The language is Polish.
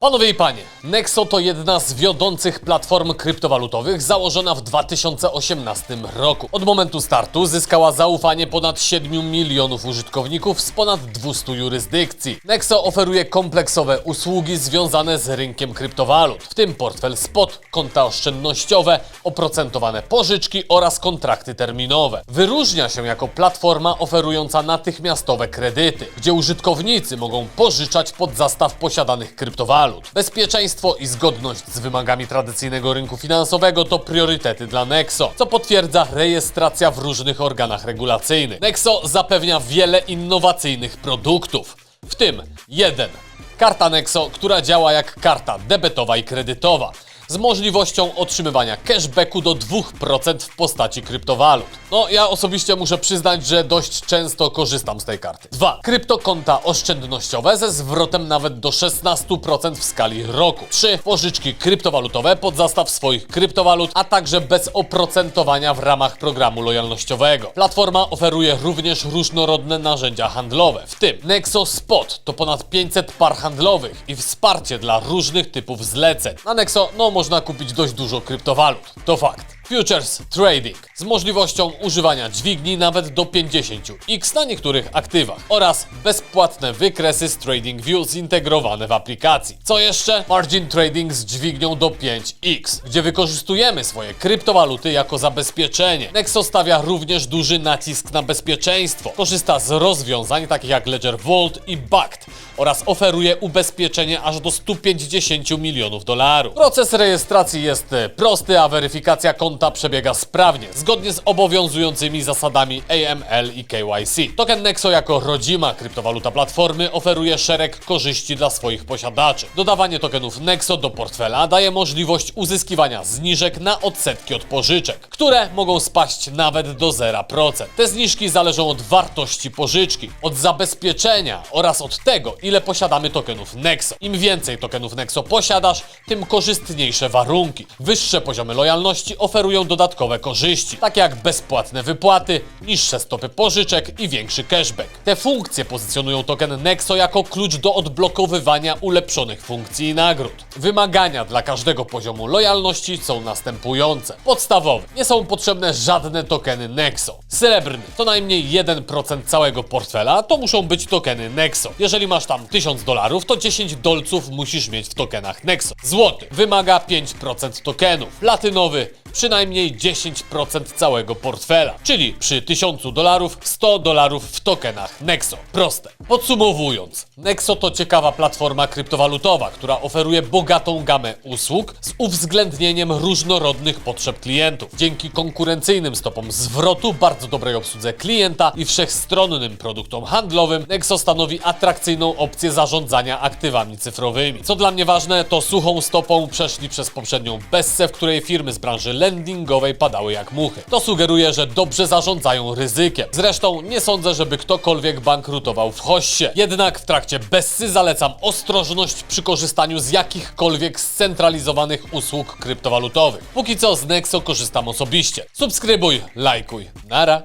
Panowie i panie, Nexo to jedna z wiodących platform kryptowalutowych założona w 2018 roku. Od momentu startu zyskała zaufanie ponad 7 milionów użytkowników z ponad 200 jurysdykcji. Nexo oferuje kompleksowe usługi związane z rynkiem kryptowalut, w tym portfel spot, konta oszczędnościowe, oprocentowane pożyczki oraz kontrakty terminowe. Wyróżnia się jako platforma oferująca natychmiastowe kredyty, gdzie użytkownicy mogą pożyczać pod zastaw posiadanych kryptowalut. Bezpieczeństwo i zgodność z wymagami tradycyjnego rynku finansowego to priorytety dla Nexo, co potwierdza rejestracja w różnych organach regulacyjnych. Nexo zapewnia wiele innowacyjnych produktów, w tym jeden. Karta Nexo, która działa jak karta debetowa i kredytowa, z możliwością otrzymywania cashbacku do 2% w postaci kryptowalut. No, ja osobiście muszę przyznać, że dość często korzystam z tej karty. 2. Kryptokonta oszczędnościowe ze zwrotem nawet do 16% w skali roku. 3. Pożyczki kryptowalutowe pod zastaw swoich kryptowalut, a także bez oprocentowania w ramach programu lojalnościowego. Platforma oferuje również różnorodne narzędzia handlowe, w tym Nexo Spot to ponad 500 par handlowych i wsparcie dla różnych typów zleceń. Na Nexo no można kupić dość dużo kryptowalut. To fakt. Futures Trading z możliwością używania dźwigni nawet do 50x na niektórych aktywach oraz bezpłatne wykresy z TradingView zintegrowane w aplikacji. Co jeszcze? Margin Trading z dźwignią do 5x, gdzie wykorzystujemy swoje kryptowaluty jako zabezpieczenie. Nexo stawia również duży nacisk na bezpieczeństwo. Korzysta z rozwiązań takich jak Ledger Vault i Bakkt oraz oferuje ubezpieczenie aż do 150 milionów dolarów. Proces rejestracji jest prosty, a weryfikacja konta przebiega sprawnie, zgodnie z obowiązującymi zasadami AML i KYC. Token Nexo jako rodzima kryptowaluta platformy oferuje szereg korzyści dla swoich posiadaczy. Dodawanie tokenów Nexo do portfela daje możliwość uzyskiwania zniżek na odsetki od pożyczek, które mogą spaść nawet do 0%. Te zniżki zależą od wartości pożyczki, od zabezpieczenia oraz od tego, ile posiadamy tokenów Nexo. Im więcej tokenów Nexo posiadasz, tym korzystniejsze warunki. Wyższe poziomy lojalności oferują dodatkowe korzyści, takie jak bezpłatne wypłaty, niższe stopy pożyczek i większy cashback. Te funkcje pozycjonują token Nexo jako klucz do odblokowywania ulepszonych funkcji i nagród. Wymagania dla każdego poziomu lojalności są następujące. Podstawowy. Nie są potrzebne żadne tokeny Nexo. Srebrny to najmniej 1% całego portfela, to muszą być tokeny Nexo. Jeżeli masz tam 1000 dolarów, to 10 dolców musisz mieć w tokenach Nexo. Złoty wymaga 5% tokenów. Platynowy przynajmniej 10% całego portfela, czyli przy 1000 dolarów 100 dolarów w tokenach Nexo. Proste. Podsumowując, Nexo to ciekawa platforma kryptowalutowa, która oferuje bogatą gamę usług z uwzględnieniem różnorodnych potrzeb klientów. Dzięki konkurencyjnym stopom zwrotu, bardzo dobrej obsłudze klienta i wszechstronnym produktom handlowym, Nexo stanowi atrakcyjną opcję zarządzania aktywami cyfrowymi. Co dla mnie ważne, to suchą stopą przeszli przez poprzednią bessę, w której firmy z branży lendingowej padały jak muchy. To sugeruje, że dobrze zarządzają ryzykiem. Zresztą nie sądzę, żeby ktokolwiek bankrutował w hoście. Jednak w trakcie bessy zalecam ostrożność przy korzystaniu z jakichkolwiek scentralizowanych usług kryptowalutowych. Póki co z Nexo korzystam osobiście. Subskrybuj, lajkuj. Nara.